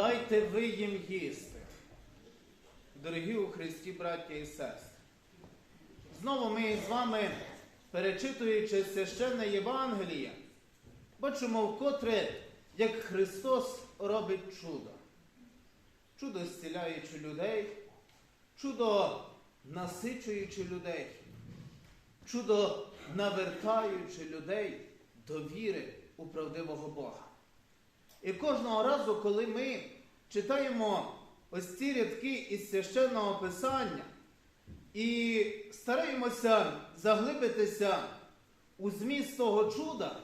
дайте ви їм їсти. Дорогі у Христі, браття і сестри. Знову ми з вами, перечитуючи священне Євангеліє, бачимо вкотре, як Христос робить чудо. Чудо зціляючи людей, чудо насичуючи людей, чудо навертаючи людей до віри у правдивого Бога. І кожного разу, коли ми читаємо ось ці рядки із священного Писання і стараємося заглибитися у зміст того чуда,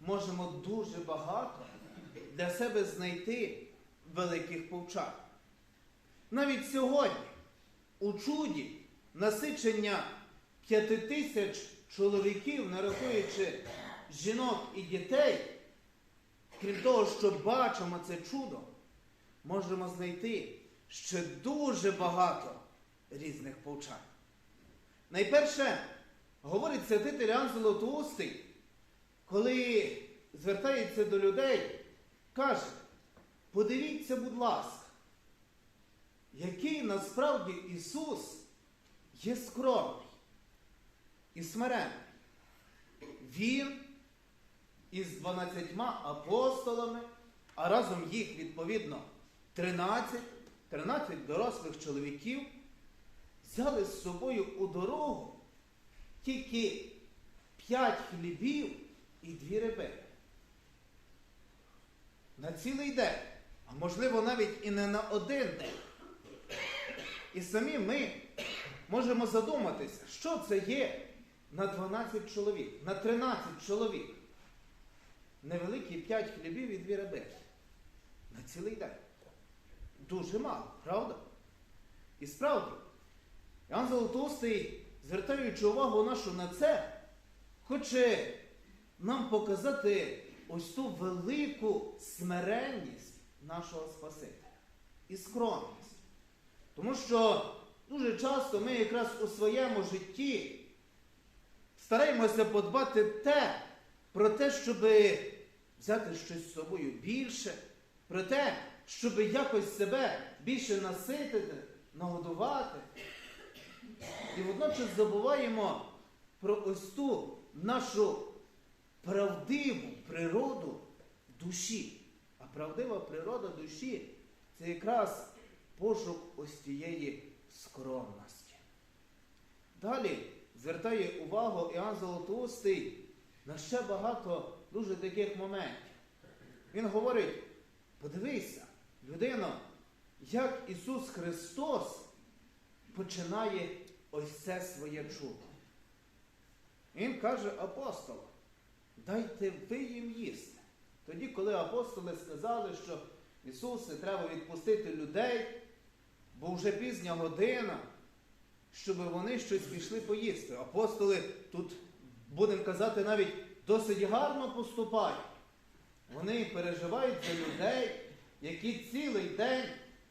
можемо дуже багато для себе знайти великих повчань. Навіть сьогодні у чуді насичення п'яти тисяч чоловіків, не рахуючи жінок і дітей, крім того, що бачимо це чудо, можемо знайти ще дуже багато різних повчань. Найперше, говорить святитель Іоанн Золотоустий, коли звертається до людей, каже, подивіться, будь ласка, який насправді Ісус є скромний і смиренний. Він із 12 апостолами, а разом їх, відповідно, 13, 13 дорослих чоловіків, взяли з собою у дорогу тільки 5 хлібів і дві риби. На цілий день, а можливо навіть і не на один день. І самі ми можемо задуматися, що це є на 12 чоловік, на 13 чоловік. Невеликі 5 хлібів і дві риби. На цілий день. Дуже мало, правда? І справді, Іоанн Золотоустий, звертаючи увагу нашу на це, хоче нам показати ось ту велику смиренність нашого Спасителя і скромність. Тому що дуже часто ми якраз у своєму житті стараємося подбати те, про те, щоб взяти щось з собою більше, про те, щоб якось себе більше наситити, нагодувати. І водночас забуваємо про ось ту нашу правдиву природу душі. А правдива природа душі це якраз пошук ось тієї скромності. Далі звертає увагу Іоанн Золотоустий на ще багато дуже таких моментів. Він говорить: подивися, людино, як Ісус Христос починає ось це своє чудо. Він каже апостолам, дайте ви їм їсти. Тоді, коли апостоли сказали, що Ісусе, треба відпустити людей, бо вже пізня година, щоб вони щось пішли поїсти. Апостоли тут, будемо казати, навіть досить гарно поступають. Вони переживають за людей, які цілий день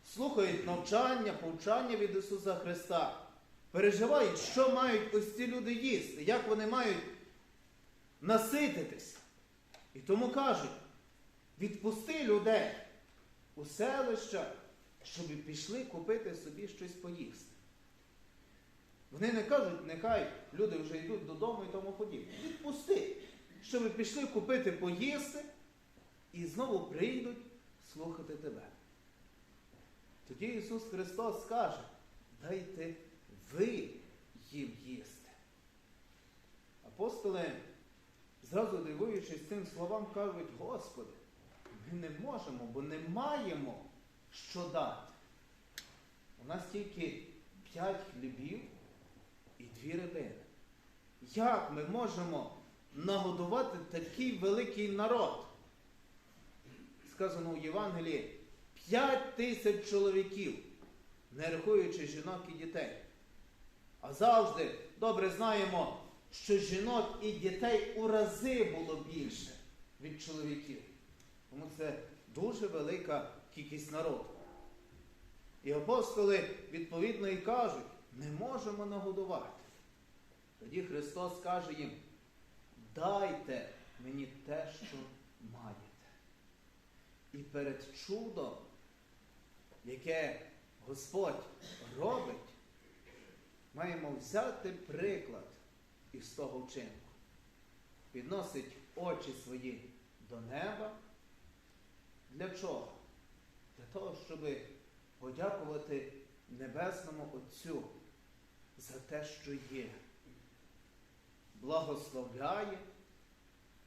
слухають навчання, повчання від Ісуса Христа. Переживають, що мають ось ці люди їсти, як вони мають насититися. І тому кажуть, відпусти людей у селища, щоб пішли купити собі щось поїсти. Вони не кажуть, нехай люди вже йдуть додому і тому подібне. Відпусти, щоб пішли купити поїсти і знову прийдуть слухати тебе. Тоді Ісус Христос скаже, дайте ви їм їсти. Апостоли, зразу дивуючись цим словам, кажуть, Господи, ми не можемо, бо не маємо що дати. У нас тільки п'ять хлібів і дві рибини. Як ми можемо нагодувати такий великий народ? Сказано у Євангелії, п'ять тисяч чоловіків, не рахуючи жінок і дітей. А завжди добре знаємо, що жінок і дітей у рази було більше від чоловіків. Тому це дуже велика кількість народу. І апостоли відповідно і кажуть, не можемо нагодувати. Тоді Христос каже їм, дайте мені те, що маєте. І перед чудом яке Господь робить, маємо взяти приклад із того вчинку. Підносить очі свої до неба. Для чого? Для того, щоб подякувати Небесному Отцю за те, що є. Благословляє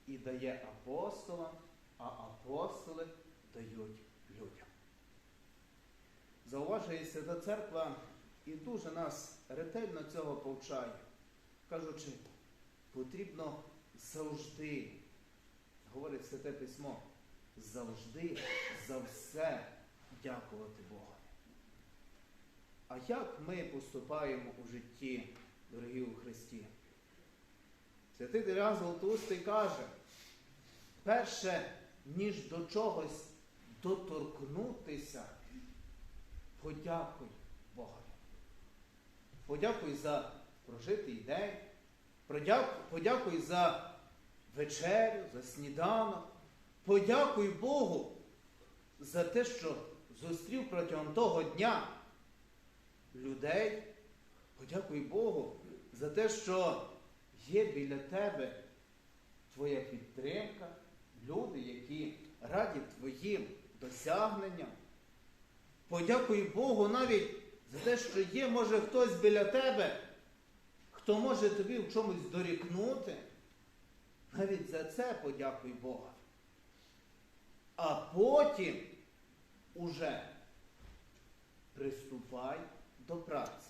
і дає апостолам, а апостоли дають людям. Зауважує Свята Церква і дуже нас ретельно цього повчає, кажучи, потрібно завжди, говорить Святе Письмо, завжди за все дякувати Богу. А як ми поступаємо у житті, дорогі у Христі? Святий Дерян Золотоустий каже, перше, ніж до чогось доторкнутися, подякуй Богові. Подякуй за прожитий день, подякуй за вечерю, за сніданок. Подякуй Богу за те, що зустрів протягом того дня людей. Подякуй Богу за те, що є біля тебе твоя підтримка, люди, які раді твоїм досягненням. Подякуй Богу навіть за те, що є, може, хтось біля тебе, хто може тобі в чомусь дорікнути. Навіть за це подякуй Бога. А потім уже приступай до праці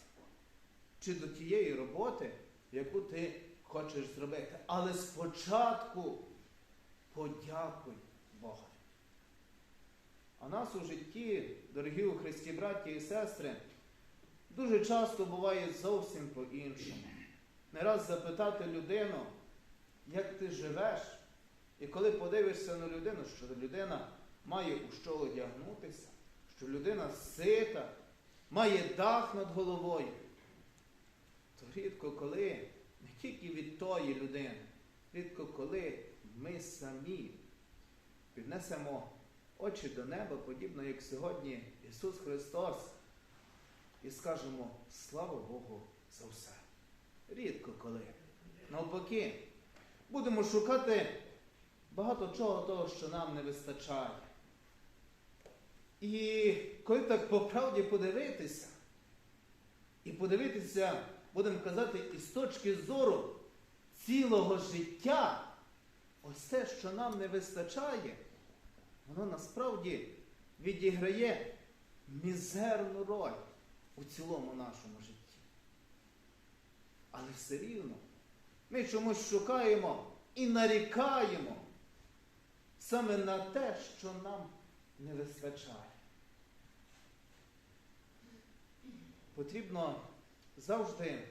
чи до тієї роботи, яку ти хочеш зробити. Але спочатку подякуй Богу. А нас у житті, дорогі у Христі, браті і сестри, дуже часто буває зовсім по-іншому. Не раз запитати людину, як ти живеш, і коли подивишся на людину, що людина має у що одягнутися, що людина сита, має дах над головою, то рідко коли, тільки від тої людини, рідко коли ми самі піднесемо очі до неба, подібно як сьогодні Ісус Христос, і скажемо слава Богу за все. Рідко коли. Навпаки, будемо шукати багато чого того, що нам не вистачає. І коли так по правді подивитися, і подивитися, будемо казати, із точки зору цілого життя, ось те, що нам не вистачає, воно насправді відіграє мізерну роль у цілому нашому житті. Але все рівно ми чомусь шукаємо і нарікаємо саме на те, що нам не вистачає. Потрібно завжди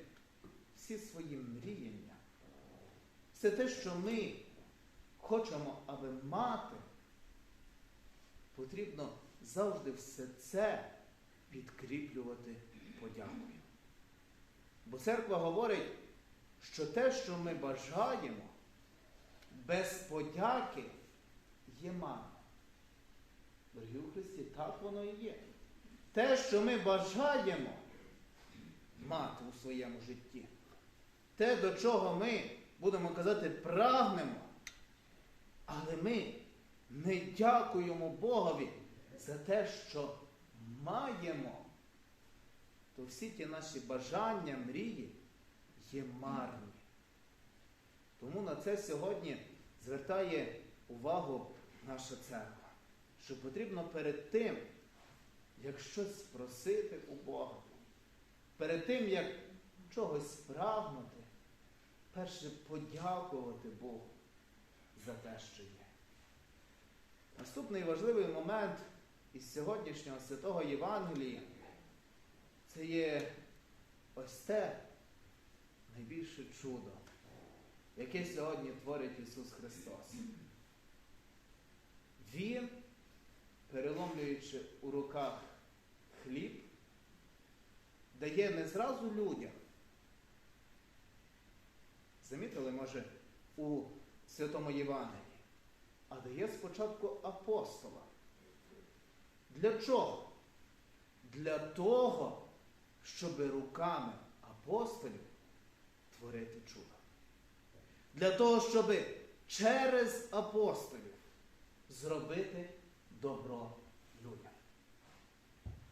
всі свої мріяння, все те, що ми хочемо, аби мати, потрібно завжди все це підкріплювати подякою. Бо церква говорить, що те, що ми бажаємо, без подяки є марно. Дорогі у Христі, так воно і є. Те, що ми бажаємо мати у своєму житті, те, до чого ми, будемо казати, прагнемо, але ми не дякуємо Богові за те, що маємо, то всі ті наші бажання, мрії є марні. Тому на це сьогодні звертає увагу наша церква, що потрібно перед тим, як щось просити у Бога, перед тим, як чогось прагнути, перше подякувати Богу за те, що є. Наступний важливий момент із сьогоднішнього святого Євангелія це є ось те найбільше чудо, яке сьогодні творить Ісус Христос. Він, переломлюючи у руках хліб, дає не зразу людям. Замітили, може, у Святому Євангелії, а дає спочатку апостолам. Для чого? для того, щоб руками апостолів творити чудо. Для того, щоб через апостолів зробити добро людям.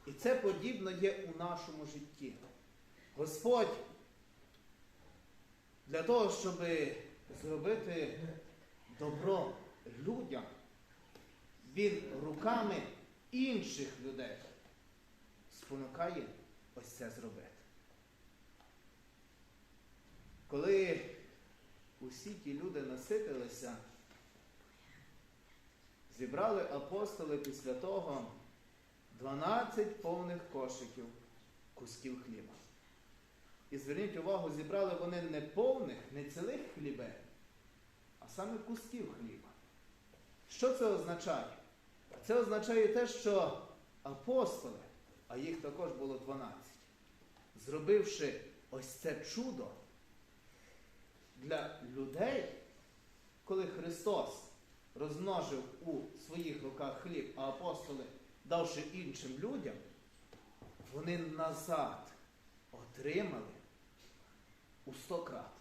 І це подібно є у нашому житті. Господь для того, щоб зробити добро людям, Він руками інших людей спонукає ось це зробити. Коли усі ті люди наситилися, зібрали апостоли після того 12 повних кошиків кусків хліба. І зверніть увагу, зібрали вони не повних, не цілих хлібе, а саме кусків хліба. Що це означає? Це означає те, що апостоли, а їх також було 12, зробивши ось це чудо для людей, коли Христос розмножив у своїх руках хліб, а апостоли, давши іншим людям, вони назад отримали у сто крат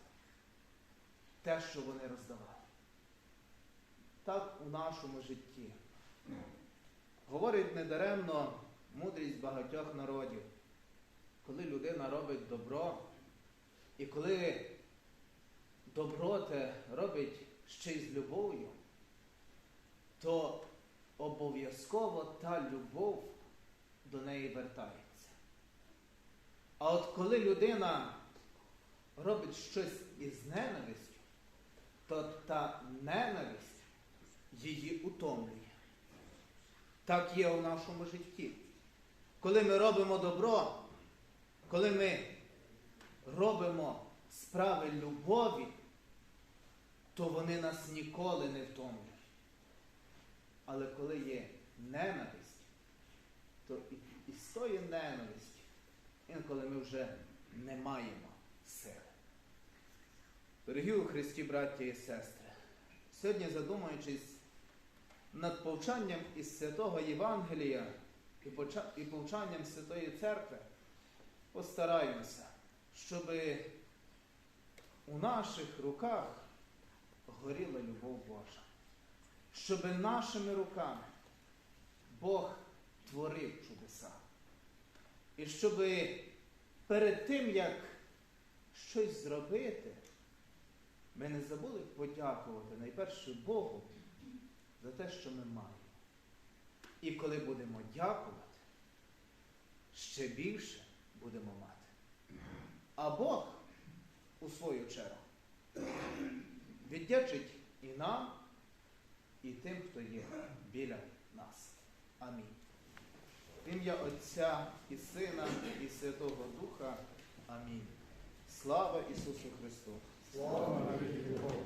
те, що вони роздавали. Так у нашому житті. Говорить недаремно мудрість багатьох народів. Коли людина робить добро, і коли добро те робить ще й з любов'ю, то обов'язково та любов до неї вертається. А от коли людина робить щось із ненавистю, то та ненависть її утомлює. Так є у нашому житті. Коли ми робимо добро, коли ми робимо справи любові, то вони нас ніколи не втомлюють. Але коли є ненависть, то і, і з тої ненависті інколи ми вже не маємо сили. Дорогі у Христі, браття і сестри, сьогодні задумуючись над повчанням із святого Євангелія і повчанням Святої Церкви, постараємося, щоб у наших руках горіла любов Божа, щоб нашими руками Бог творив чудеса. І щоб перед тим, як щось зробити, ми не забули подякувати найперше Богу за те, що ми маємо. І коли будемо дякувати, ще більше будемо мати. А Бог, у свою чергу, віддячить і нам, і тим, хто є біля нас. Амінь. В ім'я Отця і Сина, і Святого Духа. Амінь. Слава Ісусу Христу! Слава Богу.